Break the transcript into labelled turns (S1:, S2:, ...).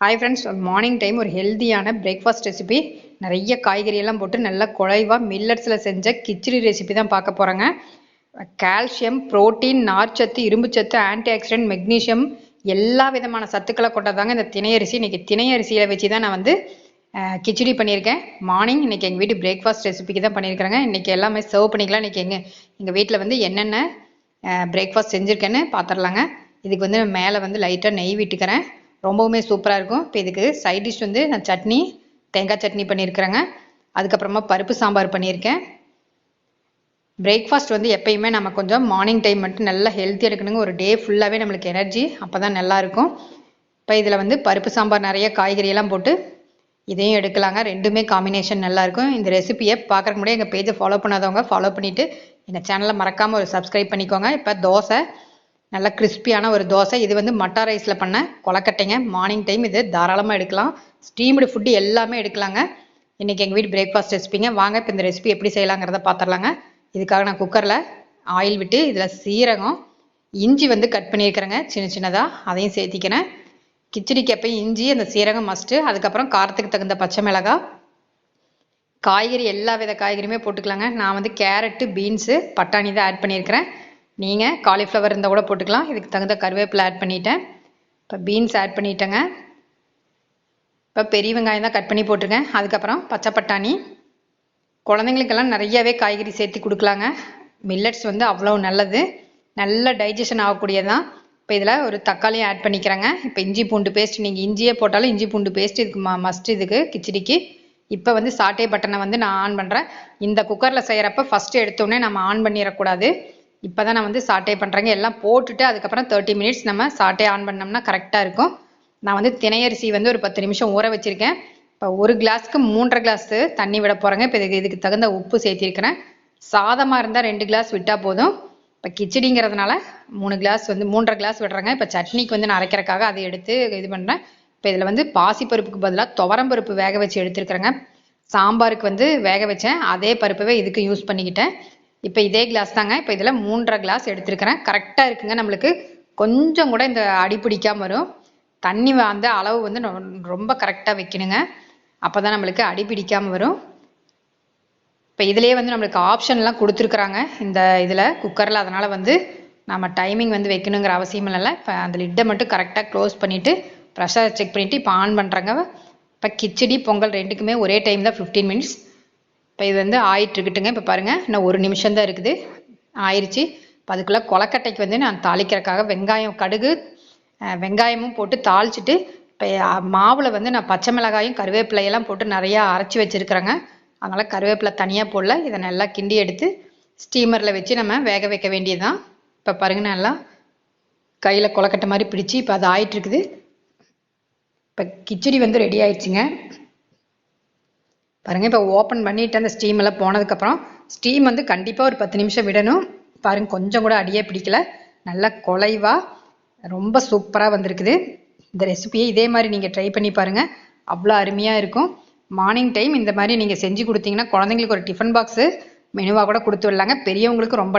S1: Hi friends morning time ஒரு ஹெல்த்தியான breakfast recipe நிறைய காய்கறி எல்லாம் போட்டு நல்லா குழைவாக மில்லட்ஸில் செஞ்ச கிச்சடி ரெசிபி தான் பார்க்க போகிறாங்க கால்சியம் புரோட்டீன் நார்ச்சத்து இரும்புச்சத்து ஆன்டி ஆக்சிடென்ட் மெக்னீஷியம் எல்லா விதமான சத்துக்களை கொண்டதாங்க இந்த திணையரிசி இன்றைக்கி திணையரிசியில் வச்சு தான் நான் வந்து கிச்சடி பண்ணியிருக்கேன். மார்னிங் இன்றைக்கி எங்கள் வீட்டு பிரேக்ஃபாஸ்ட் ரெசிபிக்கு தான் பண்ணியிருக்கிறேங்க. இன்றைக்கி எல்லாமே சர்வ் பண்ணிக்கலாம். இன்றைக்கி எங்கள் எங்கள் வீட்டில் வந்து என்னென்ன பிரேக்ஃபாஸ்ட் செஞ்சுருக்கேன்னு பார்த்துடலாங்க இதுக்கு வந்து மேலே வந்து லைட்டாக நெய் விட்டுக்கிறேன். ரொம்பவுமே சூப்பராக இருக்கும். இப்போ இதுக்கு சைட் டிஷ் வந்து நான் சட்னி தேங்காய் சட்னி பண்ணியிருக்கிறேங்க. அதுக்கப்புறமா பருப்பு சாம்பார் பண்ணியிருக்கேன். பிரேக்ஃபாஸ்ட் வந்து எப்பயுமே நம்ம கொஞ்சம் மார்னிங் டைம் மட்டும் நல்லா ஹெல்த்தியாக எடுக்கணுங்க. ஒரு டே ஃபுல்லாகவே நம்மளுக்கு எனர்ஜி அப்போ தான் நல்லாயிருக்கும் இப்போ இதில் வந்து பருப்பு சாம்பார் நிறைய காய்கறியெல்லாம் போட்டு இதையும் எடுக்கலாங்க. ரெண்டுமே காம்பினேஷன் நல்லாயிருக்கும் இந்த ரெசிபியை பார்க்குறக்கு முன்னாடி எங்கள் பேஜை ஃபாலோ பண்ணாதவங்க ஃபாலோ பண்ணிவிட்டு எங்கள் சேனலை மறக்காமல் ஒரு சப்ஸ்கிரைப் பண்ணிக்கோங்க. இப்போ தோசை நல்ல கிறிஸ்பியான ஒரு தோசை. இது வந்து மட்டா ரைஸில் பண்ண கொலக்கட்டைங்க மார்னிங் டைம் இது. தாராளமாக எடுக்கலாம். ஸ்டீம்டு ஃபுட்டு எல்லாமே எடுக்கலாங்க. இன்றைக்கி எங்கள் வீட்டு பிரேக்ஃபாஸ்ட் ரெசிபிங்க வாங்க இப்போ இந்த ரெசிபி எப்படி செய்யலாங்கிறத பார்த்துடலாங்க இதுக்காக நான் குக்கரில் ஆயில் விட்டு இதில் சீரகம் இஞ்சி வந்து கட் பண்ணியிருக்கிறேங்க. சின்ன சின்னதாக அதையும் சேர்த்திக்கிறேன். கிச்சடிக்கு எப்பயும் இஞ்சி அந்த சீரகம் மஸ்ட்டு அதுக்கப்புறம் காரத்துக்கு தகுந்த பச்சை மிளகாய் காய்கறி எல்லா வித காய்கறியுமே போட்டுக்கலாங்க. நான் வந்து கேரட்டு பீன்ஸு பட்டாணி தான் ஆட் பண்ணியிருக்கிறேன். நீங்கள் காலிஃப்ளவர் இருந்தால் கூட போட்டுக்கலாம். இதுக்கு தகுந்த கருவேப்பிலை ஆட் பண்ணிட்டேன். இப்போ பீன்ஸ் ஆட் பண்ணிட்டேங்க. இப்போ பெரிய வெங்காயம் தான் கட் பண்ணி போட்டிருக்கேன். அதுக்கப்புறம் பச்சை பட்டாணி. குழந்தைங்களுக்கெல்லாம் நிறையவே காய்கறி சேர்த்து கொடுக்கலாங்க. மில்லட்ஸ் வந்து அவ்வளோ நல்லது. நல்ல டைஜஷன் ஆகக்கூடியதான் இப்போ இதில் ஒரு தக்காளியும் ஆட் பண்ணிக்கிறேங்க. இப்போ இஞ்சி பூண்டு பேஸ்ட் நீங்கள் இஞ்சியே போட்டாலும் இஞ்சி பூண்டு பேஸ்ட் இதுக்கு ம மஸ்ட் இதுக்கு கிச்சடிக்கு. இப்போ வந்து சாட்டே பட்டனை வந்து நான் ஆன் பண்ணுறேன் இந்த குக்கரில் செய்கிறப்ப ஃபஸ்ட்டு எடுத்தோடனே நம்ம ஆன் பண்ணிடக்கூடாது. இப்போ தான் நான் வந்து சாட்டே பண்ணுறேங்க எல்லாம் போட்டுட்டு அதுக்கப்புறம் தேர்ட்டி மினிட்ஸ் நம்ம சாட்டே ஆன் பண்ணோம்னா கரெக்டாக இருக்கும். நான் வந்து திணையரிசி வந்து ஒரு பத்து நிமிஷம் ஊற வச்சுருக்கேன். இப்போ ஒரு கிளாஸ்க்கு மூன்றரை கிளாஸு தண்ணி விட போகிறேங்க இப்போ இதுக்கு இதுக்கு தகுந்த உப்பு சேர்த்திருக்கிறேன். சாதமாக இருந்தால் ரெண்டு கிளாஸ் விட்டால் போதும். இப்போ கிச்சடிங்கிறதுனால மூணு கிளாஸ் வந்து மூன்றரை கிளாஸ் விடுறேங்க. இப்போ சட்னிக்கு வந்து நான் அரைக்கிறக்காக அதை எடுத்து இது பண்ணுறேன் இப்போ இதில் வந்து பாசிப்பருப்புக்கு பதிலாக துவரம்பருப்பு வேக வச்சு எடுத்துருக்குறேங்க. சாம்பாருக்கு வந்து வேக வச்சேன். அதே பருப்பவே இதுக்கு யூஸ் பண்ணிக்கிட்டேன். இப்போ இதே கிளாஸ் தாங்க. இப்போ இதில் மூன்றரை கிளாஸ் எடுத்துருக்கிறேன். கரெக்டாக இருக்குங்க நம்மளுக்கு. கொஞ்சம் கூட இந்த அடி பிடிக்காமல் வரும். தண்ணி வந்து அளவு வந்து ரொம்ப கரெக்டாக வைக்கணுங்க. அப்போ தான் நம்மளுக்கு அடி பிடிக்காமல் வரும். இப்போ இதுலேயே வந்து நம்மளுக்கு ஆப்ஷன்லாம் கொடுத்துருக்குறாங்க. இந்த இதில் குக்கரில் அதனால் வந்து நம்ம டைமிங் வந்து வைக்கணுங்கிற அவசியம் இல்லை இப்போ அந்த லிட்டை மட்டும் கரெக்டாக க்ளோஸ் பண்ணிவிட்டு ப்ரெஷர் செக் பண்ணிவிட்டு இப்போ ஆன் பண்ணுறாங்க இப்போ கிச்சடி பொங்கல் ரெண்டுக்குமே ஒரே டைம் தான் ஃபிஃப்டீன் மினிட்ஸ் இப்போ இது வந்து ஆயிட்டுருக்கட்டுங்க. இப்போ பாருங்கள் இன்னும் ஒரு நிமிஷம் தான் இருக்குது. ஆயிடுச்சு இப்போ அதுக்குள்ளே கொலக்கட்டைக்கு வந்து நான் தாளிக்கிறதுக்காக வெங்காயம் கடுகு வெங்காயமும் போட்டு தாளிச்சிட்டு இப்போ மாவில் வந்து நான் பச்சை மிளகாயும் கருவேப்பிலையெல்லாம் போட்டு நிறையா அரைச்சி வச்சுருக்கிறேங்க. அதனால் கருவேப்பிலை தனியாக போடல. இதை நல்லா கிண்டி எடுத்து ஸ்டீமரில் வச்சு நம்ம வேக வைக்க வேண்டியதுதான். இப்போ பாருங்க நல்லா கையில் கொலக்கட்டை மாதிரி பிடிச்சி இப்போ அது ஆயிட்டுருக்குது. இப்போ கிச்சடி வந்து ரெடி ஆயிடுச்சுங்க. பாருங்க இப்போ ஓப்பன் பண்ணிட்டு அந்த ஸ்டீம் எல்லாம் போனதுக்கப்புறம் ஸ்டீம் வந்து கண்டிப்பாக ஒரு பத்து நிமிஷம் விடணும். பாருங்க கொஞ்சம் கூட அடியே பிடிக்கல. நல்லா குலைவா ரொம்ப சூப்பராக வந்திருக்குது. இந்த ரெசிபியை இதே மாதிரி நீங்கள் ட்ரை பண்ணி பாருங்கள் அவ்வளோ அருமையாக இருக்கும். மார்னிங் டைம் இந்த மாதிரி நீங்கள் செஞ்சு கொடுத்தீங்கன்னா குழந்தைங்களுக்கு ஒரு டிஃபன் பாக்ஸு மெனுவாக கூட கொடுத்து விடலாங்க. பெரியவங்களுக்கு ரொம்ப